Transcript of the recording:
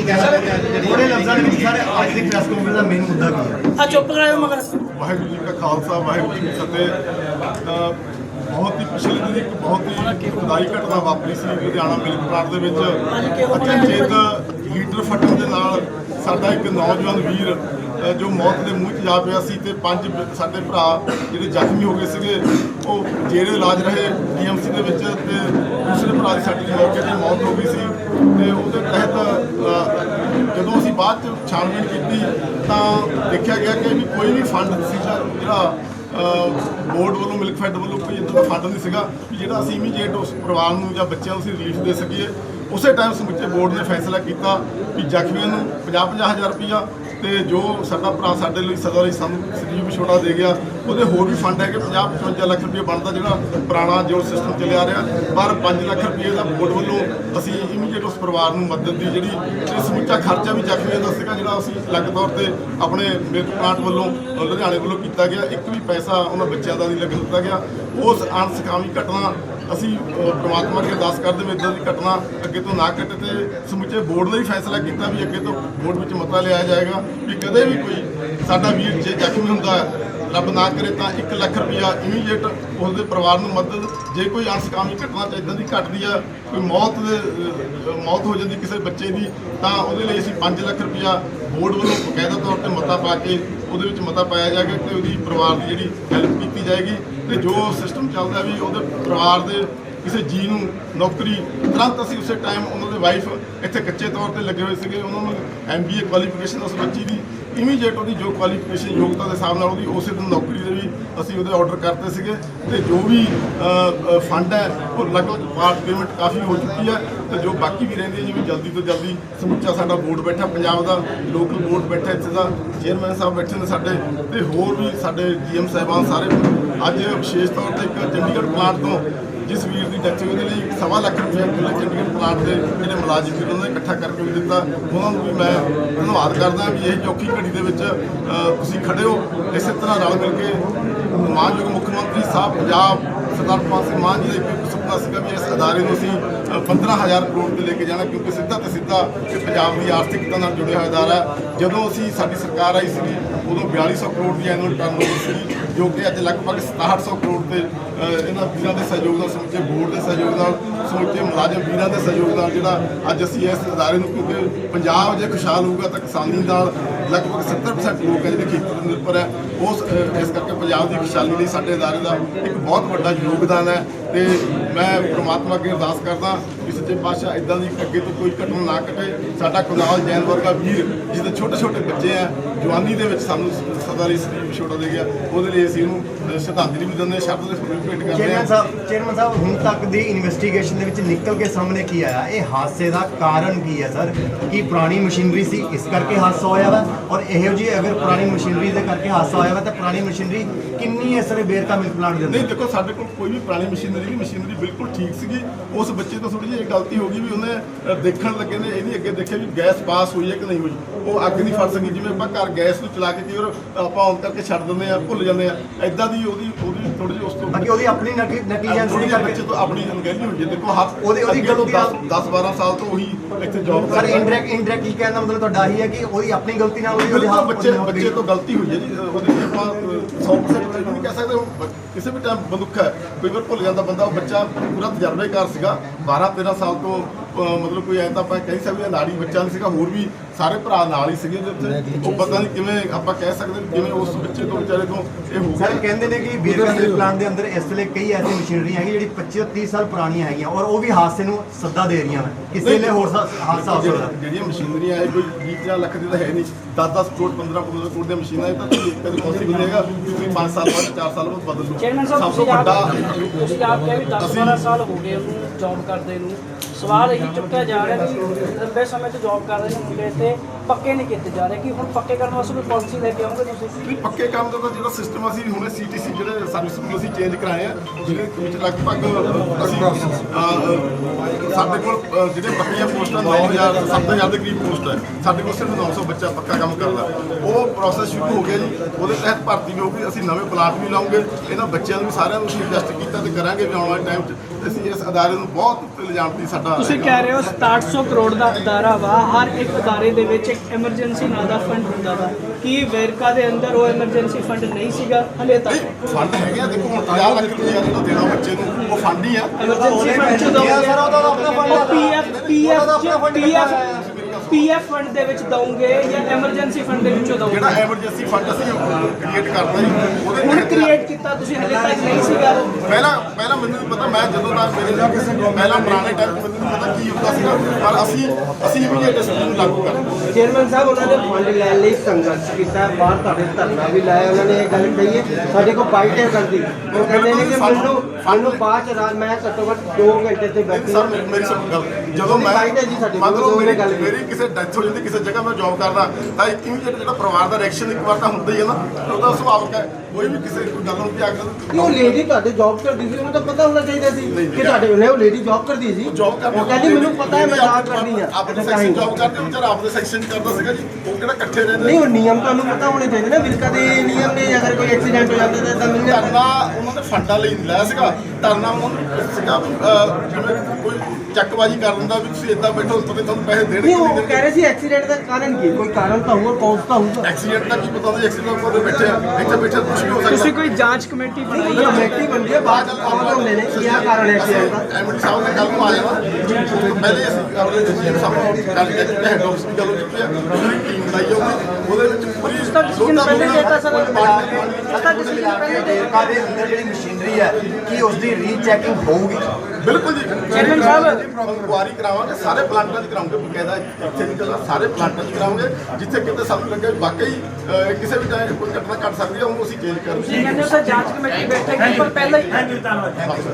ਕੀ ਕਹਿਣਾ ਚਾਹੁੰਦੇ ਅੱਜ ਜਿਹੜੀ ਥੋੜੇ ਲਫ਼ਜ਼ਾਂ ਦੇ ਵਿੱਚ ਸਾਰੇ ਅੱਜ ਦੀ ਪ੍ਰੈਸ ਕਾਨਫਰੰਸ ਦਾ ਮੇਨ ਮੁੱਦਾ ਕੀ ਹੈ? ਆ ਚੁੱਪ ਕਰਾਇਓ ਮਗਰ। ਵਾਹਿਗੁਰੂ ਜੀ ਕਾ ਖਾਲਸਾ ਵਾਹਿਗੁਰੂ ਜੀ ਕੀ ਫਤਿਹ। ਬਹੁਤ ਹੀ ਪਿਛਲੇ ਦਿਨ ਇੱਕ ਬਹੁਤ ਹੀ ਖੁਦਾਈ ਘਟਨਾ ਵਾਪਰੀ ਸੀ ਲੁਧਿਆਣਾ ਮਿਲਕ ਪਲਾਟ ਦੇ ਵਿੱਚ। ਅਚਨਚੇਤ ਹੀਟਰ ਫਟਣ ਦੇ ਨਾਲ ਸਾਡਾ ਇੱਕ ਨੌਜਵਾਨ ਵੀਰ ਜੋ ਮੌਤ ਦੇ ਮੂੰਹ 'ਚ ਜਾ ਪਿਆ ਸੀ ਤੇ ਪੰਜ ਸਾਡੇ ਭਰਾ ਜਿਹੜੇ ਜ਼ਖਮੀ ਹੋ ਗਏ ਸੀਗੇ, ਉਹ ਜੇਰੇ ਇਲਾਜ ਰਹੇ ਡੀਐਮਸੀ ਦੇ ਵਿੱਚ ਤੇ ਦੂਸਰੇ ਭਰਾ ਦੀ ਸਾਡੀ ਮੌਕੇ ਤੇ ਮੌਤ ਹੋ ਗਈ ਸੀ। ਤੇ ਉਹਦੇ ਤਹਿਤ ਜਦੋਂ ਅਸੀਂ ਬਾਅਦ ਚ ਛਾਣਬੀਣ ਕੀਤੀ, ਤਾਂ ਦੇਖਿਆ ਗਿਆ ਕਿ ਵੀ ਕੋਈ ਵੀ ਫੰਡ ਸੀ ਜਿਹੜਾ ਬੋਰਡ ਵੱਲੋਂ, ਮਿਲਕ ਫੈਡ ਵੱਲੋਂ ਕੋਈ ਇਦਾਂ ਦਾ ਫੰਡ ਨਹੀਂ ਸੀਗਾ, ਵੀ ਜਿਹੜਾ ਅਸੀਂ ਇਮੀਡੀਏਟ ਉਸ ਪਰਿਵਾਰ ਨੂੰ ਜਾਂ ਬੱਚਿਆਂ ਨੂੰ ਅਸੀਂ ਰਿਲੀਫ ਦੇ ਸਕੀਏ। ਉਸੇ ਟਾਈਮ ਸਮੁੱਚੇ ਬੋਰਡ ਨੇ ਫੈਸਲਾ ਕੀਤਾ ਕਿ ਜ਼ਖਮੀਆਂ ਨੂੰ 50-50 ਹਜ਼ਾਰ ਰੁਪਈਆ ਤੇ ਜੋ ਸਾਡਾ ਭਰਾ ਸਾਡੇ ਲਈ ਸਦਾ ਲਈ ਸਾਨੂੰ ਸੰਜੀਵ ਵਿਛੋੜਾ ਦੇ ਗਿਆ, ਉਹਦੇ ਹੋਰ ਵੀ ਫੰਡ ਹੈਗੇ 50-55 ਲੱਖ ਰੁਪਏ ਬਣਦਾ ਜਿਹੜਾ ਪੁਰਾਣਾ ਜੋ ਸਿਸਟਮ ਚੱਲਿਆ ਰਿਹਾ, ਪਰ 5 ਲੱਖ ਰੁਪਏ ਦਾ ਬੋਰਡ ਵੱਲੋਂ ਅਸੀਂ ਇਮੀਡੀਏਟ ਉਸ ਪਰਿਵਾਰ ਨੂੰ ਮਦਦ ਦੀ ਜਿਹੜੀ ਤੇ ਸਮੁੱਚਾ ਖਰਚਾ ਵੀ ਜ਼ਖਮੀਆਂ ਦਾ ਸੀਗਾ, ਜਿਹੜਾ ਅਸੀਂ ਅਲੱਗ ਤੌਰ ਤੇ ਆਪਣੇ ਮਿਲਕ ਪਲਾਂਟ ਵੱਲੋਂ ਲੁਧਿਆਣੇ ਵੱਲੋਂ ਕੀਤਾ ਗਿਆ, ਇੱਕ ਵੀ ਪੈਸਾ ਉਹਨਾਂ ਬੱਚਿਆਂ ਦਾ ਨਹੀਂ ਲੱਗਣ ਦਿੱਤਾ ਗਿਆ। ਉਸ ਅਣਸਕਾਮੀ ਘਟਨਾ ਅਸੀਂ ਅ, ਪ੍ਰਮਾਤਮਾ ਅੱਗੇ ਅਰਦਾਸ ਕਰਦੇ ਵੀ ਇਦਾਂ ਦੀ ਘਟਨਾ ਅੱਗੇ ਤੋਂ ਨਾ ਘਟੇ ਤੇ ਸਮੁੱਚੇ ਬੋਰਡ ਨੇ ਵੀ ਫੈਸਲਾ ਕੀਤਾ ਵੀ ਅੱਗੇ ਤੋਂ ਬੋਰਡ ਵਿੱਚ ਮਤਾ ਲਿਆ ਜਾਏਗਾ ਵੀ ਕਦੇ ਵੀ ਕੋਈ ਸਾਡਾ ਵੀਰ ਜੇ ਜ਼ਖਮੀ ਹੁੰਦਾ ਰੱਬ ਨਾ ਕਰੇ ਤਾਂ 1 ਲੱਖ ਰੁਪਇਆ ਇਮੀਡੀਏਟ ਉਸ ਦੇ ਪਰਿਵਾਰ ਨੂੰ ਮਦਦ ਜੇ ਕੋਈ ਅਣਸਕਾਮੀ ਘਟਨਾ ਚ ਇਦਾਂ ਦੀ ਘਟਦੀ ਆ ਕੋਈ ਮੌਤ ਦੇ ਮੌਤ ਹੋ ਜਾਂਦੀ ਕਿਸੇ ਬੱਚੇ ਦੀ ਤਾਂ ਉਹਦੇ ਲਈ ਅਸੀਂ 5 ਲੱਖ ਰੁਪਇਆ ਬੋਰਡ ਵੱਲੋਂ ਬਕਾਇਦਾ ਤੌਰ ਤੇ ਮਤਾ ਪਾ ਕੇ ਉਹਦੇ ਵਿੱਚ ਮਤਾ ਪਾਇਆ ਜਾਏਗਾ ਕਿ ਉਹਦੀ ਪਰਿਵਾਰ ਦੀ ਜਿਹੜੀ ਹੈਲਪ ਕੀਤੀ ਜਾਏਗੀ। ਤੇ ਜੋ ਸਿਸਟਮ ਚੱਲਦਾ ਵੀ ਉਹਦੇ ਪਰਿਵਾਰ ਦੇ ਕਿਸੇ ਜੀ ਨੂੰ ਨੌਕਰੀ, ਤੁਰੰਤ ਅਸੀਂ ਉਸੇ ਟਾਈਮ ਉਹਨਾਂ ਦੇ ਵਾਈਫ ਇੱਥੇ ਕੱਚੇ ਤੌਰ ਤੇ ਲੱਗੇ ਹੋਏ ਸੀਗੇ, ਉਹਨਾਂ ਨੂੰ ਐਮਬੀਏ ਕੁਆਲੀਫਿਕੇਸ਼ਨ ਉਸ ਬੱਚੀ ਦੀ ਇਮੀਡੀਏਟ ਉਹਦੀ ਜੋ ਕੁਆਲੀਫਿਕੇਸ਼ਨ ਯੋਗਤਾ ਦੇ ਹਿਸਾਬ ਨਾਲ ਉਹਦੀ, ਉਸੇ ਦਿਨ ਨੌਕਰੀ ਦੇ ਵੀ ਅਸੀਂ ਉਹਦੇ ਆਰਡਰ ਕਰਤੇ ਸੀਗੇ ਤੇ ਜੋ ਵੀ ਫੰਡ ਹੈ, ਉਹ ਲਗਭਗ ਪਾਰਟ ਪੇਮੈਂਟ ਕਾਫੀ ਹੋ ਚੁੱਕੀ ਹੈ ਤੇ ਜੋ ਬਾਕੀ ਵੀ ਰਹਿੰਦੀ ਹੈ, ਜਿਵੇਂ ਜਲਦੀ ਤੋਂ ਜਲਦੀ ਸਮੁੱਚਾ ਸਾਡਾ ਬੋਰਡ ਬੈਠਾ, ਪੰਜਾਬ ਦਾ ਲੋਕਲ ਬੋਰਡ ਬੈਠਾ, ਇੱਥੇ ਦਾ ਚੇਅਰਮੈਨ ਸਾਹਿਬ ਬੈਠੇ ਨੇ ਸਾਡੇ ਤੇ ਹੋਰ ਵੀ ਸਾਡੇ ਜੀਐਮ ਸਾਹਿਬਾਨ ਸਾਰੇ। ਅੱਜ ਵਿਸ਼ੇਸ਼ ਤੌਰ ਤੇ ਇੱਕ ਚੰਡੀਗੜ੍ਹ ਪਲਾਂਟ ਤੋਂ ਜਿਸ ਵੀਰ ਦੀ ਡੈਥ ਹੋਈ, ਉਹਦੇ ਲਈ ਸਵਾ ਲੱਖ ਰੁਪਏ ਕਿਲੇ ਚੰਡੀਗੜ੍ਹ ਪਲਾਂਟ ਦੇ ਜਿਹੜੇ ਮੁਲਾਜ਼ਮ ਸੀ, ਉਹਨਾਂ ਨੇ ਇਕੱਠਾ ਕਰਕੇ ਵੀ ਦਿੱਤਾ। ਉਹਨਾਂ ਨੂੰ ਵੀ ਮੈਂ ਧੰਨਵਾਦ ਕਰਦਾ ਵੀ ਇਹ ਔਖੀ ਘੜੀ ਦੇ ਵਿੱਚ ਤੁਸੀਂ ਖੜੇ ਹੋ। ਇਸੇ ਤਰ੍ਹਾਂ ਰਲ ਮਿਲ ਕੇ ਮਾਨਯੋਗ ਮੁੱਖ ਮੰਤਰੀ ਸਾਹਿਬ ਪੰਜਾਬ ਸਰਦਾਰ ਭਗਵੰਤ ਸਿੰਘ ਮਾਨ ਜੀ ਦਾ ਇੱਕ ਸੁਪਨਾ ਸੀਗਾ ਵੀ ਇਸ ਅਦਾਰੇ ਨੂੰ ਅਸੀਂ ਅ, 15000 ਕਰੋੜ ਤੇ ਲੈ ਕੇ ਜਾਣਾ ਕਿਉਂਕਿ ਸਿੱਧਾ ਤੇ ਸਿੱਧਾ ਇਹ ਪੰਜਾਬ ਦੀ ਆਰਥਿਕਤਾ ਨਾਲ ਜੁੜਿਆ ਹੋਇਆ ਅਦਾਰਾ ਜਦੋਂ ਅਸੀਂ ਸਾਡੀ ਸਰਕਾਰ ਆਈ ਸੀ ਉਦੋਂ 4200 ਕਰੋੜ ਦੀ ਐਨੂਅਲ ਟਰਨਓਵਰ ਸੀ ਜੋ ਕਿ ਅੱਜ ਲਗਭਗ 6700 ਕਰੋੜ ਤੇ ਇਹਨਾਂ ਵੀਰਾਂ ਦੇ ਸਹਿਯੋਗ ਨਾਲ ਸਮੁੱਚੇ ਬੋਰਡ ਦੇ ਸਹਿਯੋਗ ਨਾਲ ਸਮੁੱਚੇ ਮੁਲਾਜ਼ਮ ਵੀਰਾਂ ਦੇ ਸਹਿਯੋਗ ਨਾਲ ਜਿਹੜਾ ਅੱਜ ਅਸੀਂ ਇਸ ਅਦਾਰੇ ਨੂੰ ਕਿਉਂਕਿ ਪੰਜਾਬ ਜੇ ਖੁਸ਼ਹਾਲ ਹੋਊਗਾ ਤਾਂ ਕਿਸਾਨੀ ਨਾਲ ਲਗਭਗ 70% ਲੋਕ ਹੈ ਜਿਹੜੇ ਖੇਤੀ ਤੇ ਨਿਰਭਰ ਹੈ। ਉਸ ਇਸ ਕਰਕੇ ਪੰਜਾਬ ਦੀ ਖੁਸ਼ਹਾਲੀ ਲਈ ਸਾਡੇ ਅਦਾਰੇ ਦਾ ਇੱਕ ਬਹੁਤ ਵੱਡਾ ਯੋਗਦਾਨ ਹੈ ਤੇ ਮੈਂ ਪ੍ਰਮਾਤਮਾ ਅੱਗੇ ਅਰਦਾਸ ਕਰਦਾ ਕਿ ਸੱਚੇ ਪਾਤਸ਼ਾਹ ਇਦਾਂ ਦੀ ਅੱਗੇ ਤੋਂ ਕੋਈ ਘਟਨਾ ਨਾ ਘਟੇ। ਸਾਡਾ ਕੁਨਾਲ ਜੈਨ ਵਰਗਾ ਵੀਰ ਜਿਹਦੇ ਛੋਟੇ ਛੋਟੇ ਬੱਚੇ ਆ ਜਵਾਨੀ ਦੇ ਵਿੱਚ ਸਾਨੂੰ ਸਦਾ ਲਈ ਸਰੀਰ ਛੋਟਾ ਦੇ ਗਿਆ। ਉਹਦੇ ਲਈ ਅਸੀਂ ਇਹਨੂੰ ਅ, ਸ਼ਰਧਾਂਜਲੀ ਵੀ ਦਿੰਦੇ ਹਾਂ ਸ਼ਬਦ ਦੇ ਫੁੱਲ ਭੇਟ ਕਰਦੇ ਚੇਅਰਮੈਨ ਹਾਂ ਸਾਹਿਬ ਚੇਅਰਮੈਨ ਸਾਹਿਬ ਹੁਣ ਤੱਕ ਦੀ ਇਨਵੈਸਟੀਗੇਸ਼ਨ ਦੇ ਵਿੱਚ ਨਿਕਲ ਕੇ ਸਾਹਮਣੇ ਕੀ ਆਇਆ? ਇਹ ਹਾਦਸੇ ਦਾ ਕਾਰਨ ਕੀ ਹੈ ਸਰ? ਕੀ ਪੁਰਾਣੀ ਮਸ਼ੀਨਰੀ ਸੀ? ਇਸ ਕਰਕੇ ਹਾਦਸਾ ਹੋਇਆ ਵਾ? ਔਰ ਇਹੋ ਜੀ ਅਗਰ ਪੁਰਾਣੀ ਮਸ਼ੀਨਰੀ ਦੇ ਕਰਕੇ ਹਾਦਸਾ ਹੋਇਆ ਵਾ ਤਾਂ ਪੁਰਾਣੀ ਮਸ਼ੀਨਰੀ ਕਿੰਨੀ ਇਸ ਵੇਲੇ ਬੇਰਕਾ ਮਿਲਕ ਪਲਾਂਟ ਦੇ ਨਹੀਂ ਦੇਖੋ ਸਾਡੇ ਕੋਲ ਕੋਈ ਵੀ ਪੁਰਾਣੀ ਮਸ਼ੀਨਰੀ ਨਹੀਂ ਮਸ਼ੀਨਰੀ ਬਿਲਕੁਲ ਠੀਕ ਸੀਗੀ। ਉਸ ਬੱਚੇ ਤੋਂ ਥੋੜੀ ਜਿਹੀ ਇਹ ਗਲਤੀ ਹੋ ਗਈ ਵੀ ਉਹਨੇ ਦੇਖਣ ਲੱਗੇ ਨੇ ਇਹਦੀ ਅੱਗੇ ਦੇਖਿਆ ਵੀ ਗੈਸ ਪਾਸ ਹੋਈ ਹੈ ਕਿ ਨਹੀਂ ਹੋਈ। ਉਹ ਅੱਗ ਨਹੀਂ ਫੜ ਸਕੀ। ਜਿਵੇਂ ਆਪਾਂ ਘਰ ਗੈਸ ਨੂੰ ਚਲਾ ਕੇ ਕਈ ਵਾਰ ਆਪਾਂ ਔਨ ਕਰਕੇ ਛੱਡ ਦਿੰਦੇ ਆ ਭੁੱਲ ਜਾਂਦੇ ਆ ਐਦਾਂ ਦੀ ਉਹਦੀ ਉਹਦੀ ਥੋੜੀ ਜਿਹੀ ਉਸ ਤੋਂ ਬਾਕੀ ਉਹਦੀ ਆਪਣੀ ਥੋੜੀ ਦੀ ਬੱਚੇ ਤੋਂ ਆਪਣੀ ਅਣਗਹਿਲੀ ਹੋਈ ਹੈ। ਦੇਖੋ ਹੱਥ ਉਹਦੀ- ਉਹਦੀ ਗਲਤੀ ਆ। 10 12 ਸਾਲ ਤੋਂ ਉਹੀ ਇੱਥੇ ਜੌਬ ਸਰ ਇਨਡਾਇਰੈਕਟ ਇਨਡਾਇਰੈਕਟ ਕੀ ਕਹਿਣ ਦਾ ਮਤਲਬ ਤੁਹਾਡਾ ਇਹੀ ਹੈ ਕਿ ਉਹਦੀ ਆਪਣੀ ਗਲਤੀ ਨਾਲ ਉਹਦੀ ਉਹਦੇ ਬਿਲਕੁਲ ਹੱਥ ਬੱਚੇ ਉਹਦੇ ਬੱਚੇ ਤੋਂ ਗਲਤੀ ਹੋਈ ਹੈ ਜੀ ਉਹਦੇ ਲਈ ਆਪਾਂ ਅ, 100% ਨਹੀਂ ਕਹਿ ਸਕਦੇ ਉਹ ਕਿਸੇ ਵੀ ਟਾਈਮ ਬੰਦੁਕ ਹੈ ਕੋਈ ਵਾਰ ਭੁੱਲ ਜਾਂਦਾ ਬੰਦਾ ਉਹ ਬੱਚਾ ਪੂਰਾ ਤਜਰਬੇਕਾਰ ਸੀਗਾ 12 13 ਸਾਲ ਤੋਂ ਮਤਲਬ ਕੋਈ ਐਂ ਤਾਂ ਆਪਾਂ ਕਹਿ ਸਕਦੇ ਹਾਂ ਨਾੜੀ ਬੱਚਾ ਨਹੀਂ ਸੀਗਾ ਹੋਰ ਵੀ ਸਾਰੇ ਭਰਾ ਨਾਲ ਹੀ ਸੀਗੇ ਉਹਦੇ ਉੱਤੇ। ਉਹ ਪਤਾ ਨਹੀਂ ਕਿਵੇਂ ਆਪਾਂ ਕਹਿ ਸਕਦੇ ਕਿਵੇਂ ਉਸ ਬੱਚੇ ਤੋਂ ਵਿਚਾਰੇ ਤੋਂ ਇਹ ਹੋ ਸਰ ਗਿਆ ਕਹਿੰਦੇ ਨੇ ਕਿ ਮਿਲਕ ਪਲਾਂਟ ਦੇ ਅੰਦਰ ਇਸ ਵੇਲੇ ਕਈ ਐਸੀ ਮਸ਼ੀਨਰੀ ਹੈਗੀ ਜਿਹੜੀ 25 ਤੋਂ 30 ਸਾਲ ਪੁਰਾਣੀਆਂ ਹੈਗੀਆਂ ਔਰ ਉਹ ਵੀ ਹਾਦਸੇ ਨੂੰ ਸੱਦਾ ਦੇ ਰਹੀਆਂ ਨੇ। ਕਿਸੇ ਵੇਲੇ ਹੋਰ ਹਾਦਸਾ ਹੋ ਸਕਦਾ। ਜਿਹੜੀ- ਜਿਹੜੀਆਂ ਮਸ਼ੀਨਰੀਆਂ ਹੈ ਕੋਈ 20 ਲੱਖ ਦੀ ਤਾਂ ਹੈ ਨਹੀਂ। 10-10 ਕਰੋੜ 15 ਕਰੋੜ ਕਰੋੜ ਦੀਆਂ ਮਸ਼ੀਨਾਂ ਇਹ ਤਾਂ ਕੋਈ ਕਦੇ ਪੋਸੀਬਲ ਨਹੀਂ ਹੈਗਾ ਕਿ ਤੁਸੀਂ 5 ਸਾਲ ਬਾਅਦ 4 ਸਾਲ ਬਾਅਦ ਬਦਲ ਸਾਹਿਬ ਸਭ ਤੋਂ ਤੁਸੀਂ ਆਪ ਵੱਡਾ ਤੁਸੀਂ ਆਪ ਕਿਹਾ ਵੀ 10 ਅਸੀਂ- 12 ਸਾਲ ਹੋ ਗਏ ਉਹਨੂੰ ਜੌਬ ਕਰਦੇ ਨੂੰ? ਸਵਾਲ ਇਹੀ ਚੁੱਕਿਆ ਜਾ ਰਿਹਾ ਵੀ ਲੰਬੇ ਸਮੇਂ ਤੋਂ ਜੌਬ ਕਰ ਰਹੇ ਨੇ ਮੁੰਡੇ ਤੇ ਪੱਕੇ ਨਹੀਂ ਕੀਤੇ ਜਾ ਰਹੇ। ਕਿ ਹੁਣ ਪੱਕੇ ਕਰਨ ਵਾਸਤੇ ਕੋਈ ਪਾਲਿਸੀ ਲੈ ਕੇ ਆਉਂਗੇ ਤੁਸੀਂ? ਨਹੀਂ, ਪੱਕੇ ਕੰਮ ਦਾ ਜਿਹੜਾ ਸਿਸਟਮ ਅਸੀਂ ਹੁਣੇ ਸੀਟੀਸੀ ਜਿਹੜੇ ਸਰਵਿਸ ਸਕੂਲ ਅਸੀਂ ਚੇਂਜ ਕਰਾਏ ਆ ਜਿਹਦੇ ਵਿੱਚ ਲਗਭਗ ਅਸੀਂ ਸਾਡੇ ਕੋਲ ਜਿਹੜੇ ਪੱਕੀਆਂ ਪੋਸਟਾਂ 9000 7000 ਦੇ ਕਰੀਬ ਪੋਸਟ ਹੈ। ਸਾਡੇ ਕੋਲ ਸਿਰਫ 900 ਬੱਚਾ ਪੱਕਾ ਕੰਮ ਕਰਦਾ ਉਹ ਪ੍ਰੋਸੈਸ ਸ਼ੁਰੂ ਹੋ ਗਿਆ ਜੀ। ਉਹਦੇ ਤਹਿਤ ਭਰਤੀ ਵੀ ਹੋਊਗੀ ਅਸੀਂ ਨਵੇਂ ਪਲਾਟ ਵੀ ਲਾਉਂਗੇ। ਇਹਨਾਂ ਬੱਚਿਆਂ ਨੂੰ ਵੀ ਸਾਰਿਆਂ ਨੂੰ ਅਸੀਂ ਇਨਵੈਸਟ ਕੀਤਾ ਤੇ ਕਰਾਂਗੇ ਵੀ ਆਉਣ ਵਾਲੇ ਟਾਈਮ 'ਚ। ਅਸੀਂ ਇਸ ਅਦਾਰੇ ਨੂੰ ਬਹੁਤ ਉੱਤੇ ਲਿਜਾਣ ਦੀ ਸਾਡਾ ਤੁਸੀਂ। ਕਹਿ ਰਹੇ ਹੋ 6700 ਕਰੋੜ ਦਾ ਅਦਾਰਾ ਵਾ। ਹਰ ਇੱਕ ਅਦਾਰੇ ਦੇ ਵਿੱਚ ਇੱਕ ਐਮਰਜੈਂਸੀ ਨਾਂ ਦਾ ਫੰਡ ਹੁੰਦਾ ਵਾ। ਕੀ ਵੇਰਕਾ ਦੇ ਅੰਦਰ ਉਹ ਐਮਰਜੈਂਸੀ ਫੰਡ ਨਹੀਂ ਸੀਗਾ? ਹਲੇ ਤੱਕ। ਫੰਡ ਹੈਗੇ ਆ। ਦੇਖੋ ਹੁਣ 50 ਲੱਖ ਰੁਪਏ ਜਿਹੜਾ ਦੇਣਾ ਬੱਚੇ ਨੂੰ। ਉਹ ਫੰਡ ਹੀ ਆ। ਐਮਰਜੈਂਸੀ ਫੰਡ ਚ ਦੋਗੇ PF PF PF PF fund ਦੇ ਵਿੱਚ ਦੋਗੇ ਜਾਂ ਐਮਰਜੈਂਸੀ ਫੰਡ ਦੇ ਵਿੱਚੋਂ ਦੋਗੇ ਜਿਹੜਾ ਐਮਰਜੈਂਸੀ ਫੰਡ ਅਸੀਂ ਕ੍ਰੀਏਟ ਕਰਦਾ ਜੀ ਉਹਦੇ ਹੁਣ ਤਹਿਤ- ਕ੍ਰੀਏਟ ਕੀਤਾ ਤੁਸੀਂ ਹਲੇ ਤੱਕ ਨਹੀਂ ਸੀਗਾ ਪਹਿਲਾਂ ਪਹਿਲਾਂ ਮੈਨੂੰ ਨਹੀਂ ਪਤਾ ਮੈਂ ਜਦੋਂ ਦਾ ਮੇਰੇ ਪਹਿਲਾਂ ਪੁਰਾਣੇ ਟਾਈਮ ਮੈਨੂੰ ਨਹੀਂ ਪਤਾ ਕੀ ਹੁੰਦਾ ਸੀਗਾ ਪਰ ਅਸੀਂ ਅਸੀਂ ਇਮੀਡੀਏਟ ਸਕੀਮ ਨੂੰ ਲਾਗੂ ਕਰ ਦਿੱਤੀ ਚੇਅਰਮੈਨ ਸਾਹਿਬ ਉਹਨਾਂ ਨੇ ਫੰਡ ਲੈਣ ਲਈ ਸੰਘਰਸ਼ ਕੀਤਾ ਬਾਹਰ ਤੁਹਾਡੇ ਧਰਨਾ ਵੀ ਲਾਇਆ ਉਹਨਾਂ ਨੇ ਇਹ ਗੱਲ ਕਹੀ ਹੈ ਸਾਡੇ ਕੋਲ ਬਾਈਟ ਹੈ ਕਰਦੀ ਉਹ ਕਹਿੰਦੇ ਨੇ ਕਿ ਮੈਨੂੰ ਮੈਨੂੰ ਬਾਅਦ ਚ ਰਾਤ ਮੈਂ ਘੱਟੋ ਘੱਟ 2 ਘੰਟੇ ਤੇ ਬੈਠੀ ਸਰ ਮੇਰੀ ਸਭ ਗੱਲ। ਜਦੋਂ ਮੈਂ ਬਾਈਟ ਹੈ ਜੀ ਸਾਡੇ ਕੋਲ, ਮਤਲਬ ਉਹਨੇ ਮੇਰੀ ਗੱਲ ਕੀਤੀ। ਮੇਰੀ ਕਿਸੇ ਡੈਥ ਹੋ ਜਾਂਦੀ ਕਿਸੇ ਜਗ੍ਹਾ ਮੈਂ ਜੌਬ ਕਰਦਾ ਤਾਂ ਇਮੀਡੀਏਟ ਜਿਹੜਾ ਪਰਿਵਾਰ ਦਾ ਰਿਐਕਸ਼ਨ ਇੱਕ ਵਾਰ ਤਾਂ ਹੁੰਦਾ ਹੀ ਹੈ ਨਾ ਉਹਦਾ ਸੁਭਾਵਿਕ ਹੈ। ਕੋਈ ਵੀ ਕਿਸੇ ਕੋਈ ਗੱਲ ਨੂੰ ਵੀ ਆ ਕੇ ਉਹ ਲੇਡੀ ਤੁਹਾਡੇ ਜੌਬ ਕਰਦੀ ਸੀ ਉਹਨੂੰ ਤਾਂ ਪਤਾ ਹੋਣਾ ਚਾਹੀਦਾ ਸੀ ਕਿ ਤੁਹਾਡੇ ਉਹਨੇ ਉਹ ਲੇਡੀ ਜੌਬ ਕਰਦੀ ਸੀ। ਜੌਬ ਕਰਦਾ ਉਹ ਕਹਿੰਦੀ ਮੈਨੂੰ ਪਤਾ ਹੈ ਮੈਂ ਜੌਬ ਕਰਨੀ ਆ ਆਪਣੇ ਸੈਕਸ਼ਨ ਜੌਬ ਕਰਦੇ ਵਿਚਾਰਾ ਆਪਣੇ ਸੈਕਸ਼ਨ ਕਰਦਾ ਸੀਗਾ ਜੀ। ਉਹ ਕਿਹੜਾ ਇਕੱਠੇ ਰਹਿੰਦੇ ਨਹੀਂ ਉਹ ਨਿਯਮ ਤੁਹਾਨੂੰ ਪਤਾ ਹੋਣੇ ਚਾਹੀਦੇ ਨਾ ਵਿਲਕਾ ਦੇ ਕੋਈ ਐਕਸੀਡੈਂਟ ਹੋ ਜਾਂਦਾ ਤਾਂ- ਤਾਂ ਮਿਲ ਜਾਂਦਾ ਧਰਨਾ ਉਹਨਾਂ ਦੇ ਫੰਡਾਂ ਲਈ ਲਾਇਆ ਸੀਗਾ। ਧਰਨਾ ਉਹਨਾਂ ਨੂੰ ਸੀਗਾ ਵੀ, ਅਹ, ਜਿਵੇਂ ਕੋਈ ਚੱਕਬਾਜੀ ਕਰ ਦਿੰਦਾ ਵੀ ਤੁਸੀਂ ਇਦਾਂ ਬੈਠੋ ਤਾਂ ਤੁਹਾਨੂੰ ਪੈਸੇ ਦੇਣਗੇ ਨਹੀਂ ਉਹ ਕਹਿ ਰਹੇ ਸੀ ਐਕਸੀਡੈਂਟ ਦਾ ਕਾਰਨ ਕੀ ਹੈ? ਕੋਈ ਕਾਰਨ ਤਾਂ ਹੋਊਗਾ ਕੌਜ਼ ਤਾਂ ਹੋਊਗਾ। ਐਕਸੀਡੈਂਟ ਦਾ ਕੀ ਪਤਾ ਹੁੰਦਾ ਐਕਸੀਡੈਂਟ ਕੋਲ ਬੈਠੇ ਆ ਇੱਥੇ ਬੈਠੇ ਕੁਝ ਵੀ ਹੋ ਸਕਦਾ। ਤੁਸੀਂ ਕੋਈ ਜਾਂਚ ਕਮੇਟੀ ਬਣਾਈ ਹੈ ਕਮੇਟੀ ਬਣਦੀ ਹੈ ਬਾਅਦ ਚ ਕੌਣ ਹੁੰਦੇ ਨੇ ਕੀ ਕਾਰਨ ਹੈ ਐਕਸੀਡੈਂਟ ਦਾ। ਐਮਡੀ ਸਾਹਿਬ ਨੇ ਕੱਲ ਨੂੰ ਆ ਜਾਣਾ। ਪਹਿਲੇ ਅਸੀਂ ਆਪਣੇ ਜੀ ਸਾਹਿਬ ਕੱਲ ਕੇ ਹੈਡ ਆਫਿਸ ਦੀ ਗੱਲ ਚੁੱਕੀ ਹੈ ਪੂਰੀ ਟੀਮ ਬਣਾਈ ਜਾਊਗੀ ਉਹਦੇ ਵਿੱਚ ਪੂਰੀ ਤਾਂ ਕਿਸੇ ਨੇ ਪਹਿਲੇ ਦੇਤਾ ਸਰ ਪਤਾ ਕਿਸੇ ਨੂੰ ਪਹਿਲੇ ਵੇਰਕਾ ਦੇ ਅੰਦਰ ਜਿਹੜੀ ਮਸ਼ੀਨਰੀ ਹੈ ਕੀ ਉਸ ਦੀ ਰੀਚੈਕਿੰਗ ਹੋਊਗੀ ਬਿਲਕੁਲ ਜੀ ਚੇਅਰਮੈਨ ਸਾਹਿਬ। ਇਨਕੁਆਰੀ ਕਰਾਵਾਂਗੇ ਸਾਰੇ ਪਲਾਂਟਾਂ 'ਚ ਕਰਾਉਂਗੇ ਬਕਾਇਦਾ ਇੱਥੇ ਨਹੀਂ ਚੱਲਣਾ ਸਾਰੇ ਪਲਾਂਟਾਂ 'ਚ ਕਰਾਵਾਂਗੇ ਜਿੱਥੇ ਕਿਤੇ ਸਾਨੂੰ ਲੱਗੇ ਵੀ ਵਾਕਈ ਕਿਸੇ ਵੀ ਟਾਈਮ ਕੋਈ ਘਟਨਾ ਘਟ ਸਕਦੀ ਹੈ ਉਹਨੂੰ ਅਸੀਂ ਚੇਂਜ ਤੁਸੀਂ ਕਰਾਂਗੇ ਕਹਿੰਦੇ ਹੋ ਸਰ ਜਾਂਚ ਕਮੇਟੀ ਬੈਠੇਗੀ ਪਰ ਪਹਿਲਾਂ ਹੀ ਬਸ।